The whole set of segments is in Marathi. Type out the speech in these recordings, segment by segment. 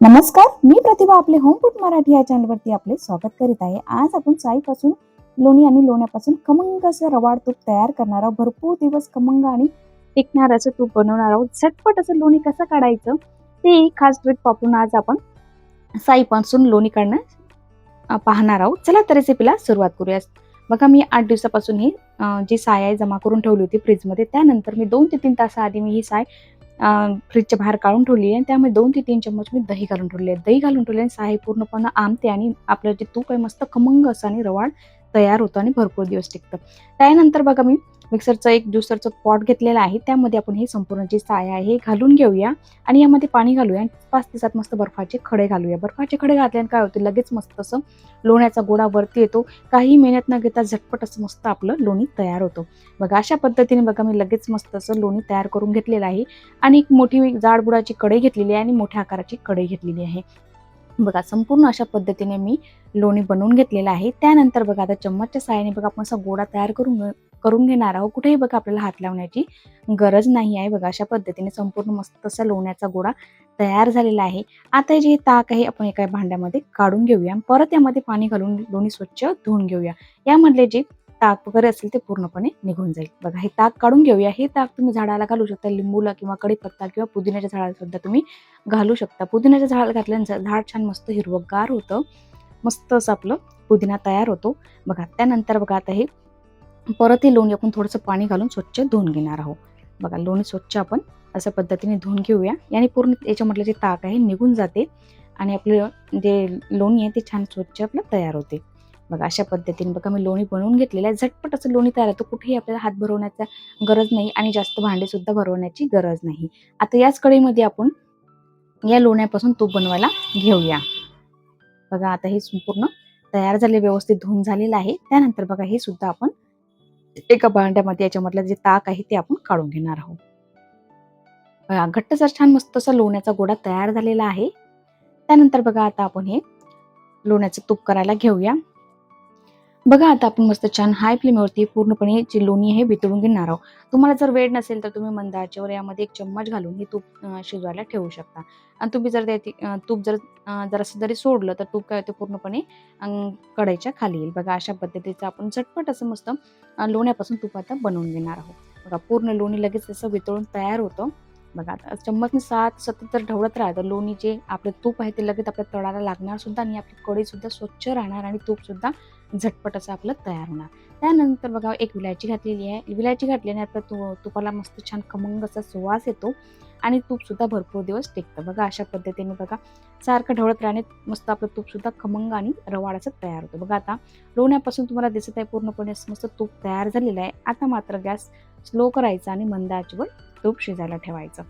नमस्कार मी प्रतिभा आपले होम मराठी या चॅनलवरती आपले स्वागत करीत आहे. आज आपण साईपासून लोणी आणि लोण्यापासून खमंग असं रवाड तूप तयार करणार आहोत. भरपूर दिवस खमंग आणि टिकणार असं तूप बनवणार आहोत. झटपट असं लोणी कसं काढायचं ते खास ट्रिक वापरून आज आपण साईपासून लोणी काढणं पाहणार आहोत. चला तर रेसिपीला सुरुवात करूया बघा मी आठ दिवसापासून ही जी साय आहे जमा करून ठेवली होती फ्रीजमध्ये. त्यानंतर मी दोन ते तीन तासाआधी मी ही साय फ्रीजच्या बाहेर काढून ठेवली आहे. आणि त्यामध्ये दोन ते तीन चम्मच मी दही घालून ठेवले आहे. दही घालून ठेवल्याने साय पूर्णपणे आमते आणि आपलं जे तूप आहे मस्त खमंग असं आणि रवाळ तयार होतं आणि भरपूर दिवस टिकतं. त्यानंतर बघा मी मिक्सरचं एक ज्युसरचं पॉट घेतलेलं आहे. त्यामध्ये आपण हे संपूर्ण जी साय आहे हे घालून घेऊया. आणि यामध्ये पाणी घालूया आणि पाच ते सात मस्त बर्फाचे खडे घालूया. बर्फाचे खडे घातल्याने काय होते? लगेच मस्त असं लोण्याचा गोडा वरती येतो. काही मेहनत न घेता झटपट असं मस्त आपलं लोणी तयार होतं. बघा अशा पद्धतीने बघा मी लगेच मस्त असं लोणी तयार करून घेतलेलं आहे. आणि एक मोठी जाड बुडाची कढई घेतलेली आहे आणि मोठ्या आकाराची कढई घेतलेली आहे. बघा संपूर्ण अशा पद्धतीने मी लोणी बनवून घेतलेलं आहे. त्यानंतर बघा आता चम्मचच्या साहाय्याने बघा आपण असा गोडा तयार करून करून घेणार आहोत. कुठेही बघा आपल्याला हात लावण्याची गरज नाही आहे. बघा अशा पद्धतीने संपूर्ण मस्त असा लोण्याचा गोळा तयार झालेला आहे. आता हे जे ताक आहे आपण एका भांड्यामध्ये काढून घेऊया. परत यामध्ये पाणी घालून लोणी स्वच्छ धुवून घेऊया. यामधले जे ताक वगैरे असेल ते पूर्णपणे निघून जाईल. बघा हे ताक काढून घेऊया. हे ताक तुम्ही झाडाला घालू शकता. लिंबूला किंवा कडीपत्ता किंवा पुदिन्याच्या झाडाला सुद्धा तुम्ही घालू शकता. पुदिन्याच्या झाड घातल्यानंतर झाड छान मस्त हिरवगार होतं. मस्त असं आपलं पुदिना तयार होतो. बघा त्यानंतर बघा आता हे परत हे लोणी आपण थोडंसं पाणी घालून स्वच्छ धुवून घेणार आहोत. बघा लोणी स्वच्छ आपण अशा पद्धतीने धुवून घेऊया. याने पूर्ण याच्यामधलं जे ताक आहे निघून जाते आणि आपलं जे लोणी आहे ते छान स्वच्छ आपलं तयार होते. बघा अशा पद्धतीने बघा मी लोणी बनवून घेतलेलं आहे. झटपट असं लोणी तयार होतं. कुठेही आपल्याला हात भरवण्याचा गरज नाही आणि जास्त भांडे सुद्धा भरवण्याची गरज नाही. आता याच कढईमध्ये आपण या लोण्यापासून तूप बनवायला घेऊया. बघा आता हे संपूर्ण तयार झाले व्यवस्थित धुवून झालेलं आहे. त्यानंतर बघा हे सुद्धा आपण एका भांड्यामध्ये याच्यामधलं जे ताक आहे ते आपण काढून घेणार आहोत. बघा घट्टसर छान मस्त असा लोण्याचा गोडा तयार झालेला आहे. त्यानंतर बघा आता आपण हे लोण्याचं तूप करायला घेऊया. बघा आता आपण मस्त छान हाय फ्लेमवरती पूर्णपणे जी लोणी आहे वितळून घेणार आहोत. तुम्हाला जर वेळ नसेल तर तुम्ही मंद आचेवर यामध्ये एक चम्मच घालून हे तूप शिजवायला ठेवू शकता. आणि तुम्ही जर त्याची तूप जर जरासं जरी सोडलं तर तूप काय होते पूर्णपणे कढईच्या खाली येईल. बघा अशा पद्धतीचं आपण झटपट असं मस्त लोण्यापासून तूप आता बनवून घेणार आहोत. बघा पूर्ण लोणी लगेच असं वितळून तयार होतं. बघा आता चम्मचने सात सतत जर ढवळत राहतं. लोणी जे आपलं तूप आहे ते लगेच आपल्या तळाला लागणार सुद्धा आणि आपली कढई सुद्धा स्वच्छ राहणार आणि तूप सुद्धा झटपट असं आपलं तयार होणार. त्यानंतर बघा एक विलायची घातलेली आहे. विलायची घातल्याने आता तू तुपाला मस्त छान खमंग असा सुवास येतो आणि तूप सुद्धा भरपूर दिवस टिकतं. बघा अशा पद्धतीने बघा सारखं ढवळत राहणे मस्त आपलं तूप सुद्धा खमंग आणि रवाड असं तयार होतं. बघा आता लोण्यापासून तुम्हाला दिसत आहे पूर्णपणे असं मस्त तूप तयार झालेलं आहे. आता मात्र गॅस स्लो करायचा आणि मंद आचेवर तूप शिजायला ठेवायचं.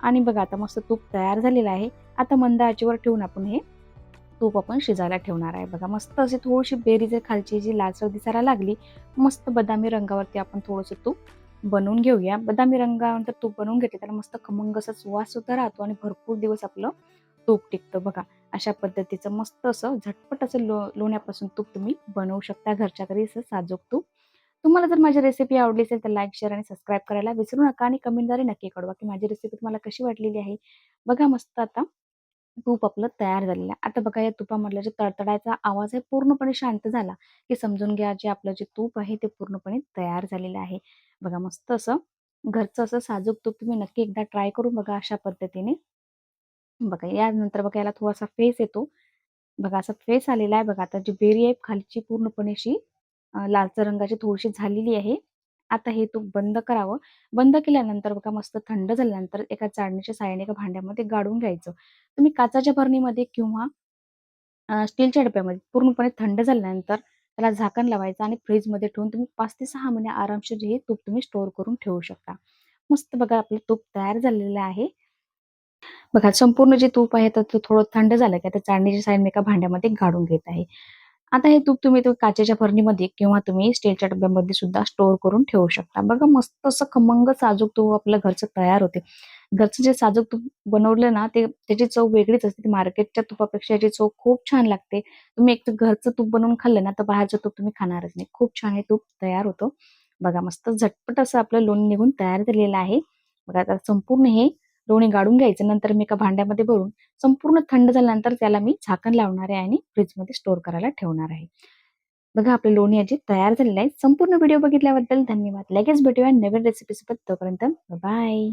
आणि बघा आता मस्त तूप तयार झालेलं आहे. आता मंद आचेवर ठेवून आपण हे तूप आपण शिजायला ठेवणार आहे. बघा मस्त अशी थोडीशी बेरी जर खालची जी लालसर दिसायला लागली मस्त बदामी रंगावरती आपण थोडंसं तूप बनवून घेऊया. बदामी रंगानंतर तूप बनवून घेतले त्याला मस्त खमंग असा सुवास सुद्धा राहतो आणि भरपूर दिवस आपलं तूप टिकतं. बघा अशा पद्धतीचं मस्त असं झटपट असं लो लोण्यापासून तूप तुम्ही बनवू शकता. घरच्या घरी असं साजूक तूप. तुम्हाला जर माझी रेसिपी आवडली असेल तर लाईक शेअर आणि सबस्क्राईब करायला विसरू नका आणि कमेंटद्वारे नक्की कळवा की माझी रेसिपी तुम्हाला कशी वाटलेली आहे. बघा मस्त आता तूप आपलं तयार झालेलं आहे. आता बघा या तुपामधला जे तडतडायचा आवाज आहे पूर्णपणे शांत झाला की समजून घ्या जे आपलं जे तूप आहे ते पूर्णपणे तयार झालेलं आहे. बघा मस्त असं घरचं असं साजूक तूप तुम्ही नक्की एकदा ट्राय करून बघा अशा पद्धतीने. बघा यानंतर बघा याला थोडासा फेस येतो. बघा असा फेस आलेला आहे. बघा आता जी बेरी आहे खालची पूर्णपणे अशी लालसर रंगाची थोडीशी झालेली आहे. आता हे तूप बंद करावं. बंद केल्यानंतर बघा मस्त थंड झाल्यानंतर एका चाळणीच्या साहाय्याने एका भांड्यामध्ये गाडून घ्यायचं. तुम्ही काचाच्या भरणीमध्ये किंवा स्टीलच्या डब्यामध्ये पूर्णपणे थंड झाल्यानंतर त्याला झाकण लावायचं आणि फ्रीजमध्ये ठेवून तुम्ही पाच ते सहा महिने आरामशीर हे तूप तुम्ही स्टोअर करून ठेवू शकता. मस्त बघा आपलं तूप तयार झालेलं आहे. बघा संपूर्ण जे तूप आहे तर ते थोडं थंड झालं की आता चाळणीच्या साईडने एका भांड्यामध्ये गाडून घेत आहे. आता हे तूप तुम्ही तो काचेच्या भरणीमध्ये किंवा तुम्ही स्टीलच्या डब्यामध्ये सुद्धा स्टोअर करून ठेवू शकता. बघा मस्त असं खमंग साजूक तूप आपलं घरचं तयार होते. घरचं जे साजूक तूप बनवलं ना ते त्याची चव वेगळीच असते. ती मार्केटच्या तुपापेक्षा याची चव खूप छान लागते. तुम्ही एक तर घरचं तूप बनवून खाल्लं ना तर बाहेरचं तूप तुम्ही खाणारच नाही. खूप छान हे तूप तयार होतं. बघा मस्त झटपट असं आपलं लोणी निघून तयार झालेलं आहे. बघा आता संपूर्ण हे लोणी गाळून घ्यायचं नंतर मी एका भांड्यामध्ये भरून संपूर्ण थंड झाल्यानंतर त्याला मी झाकण लावणार आहे आणि फ्रीजमध्ये स्टोअर करायला ठेवणार आहे. बघा आपले लोणी याची तयार झालेली आहे संपूर्ण व्हिडिओ बघितल्याबद्दल धन्यवाद. लगेच भेटूया नवीन रेसिपी सोबत. तोपर्यंत बाय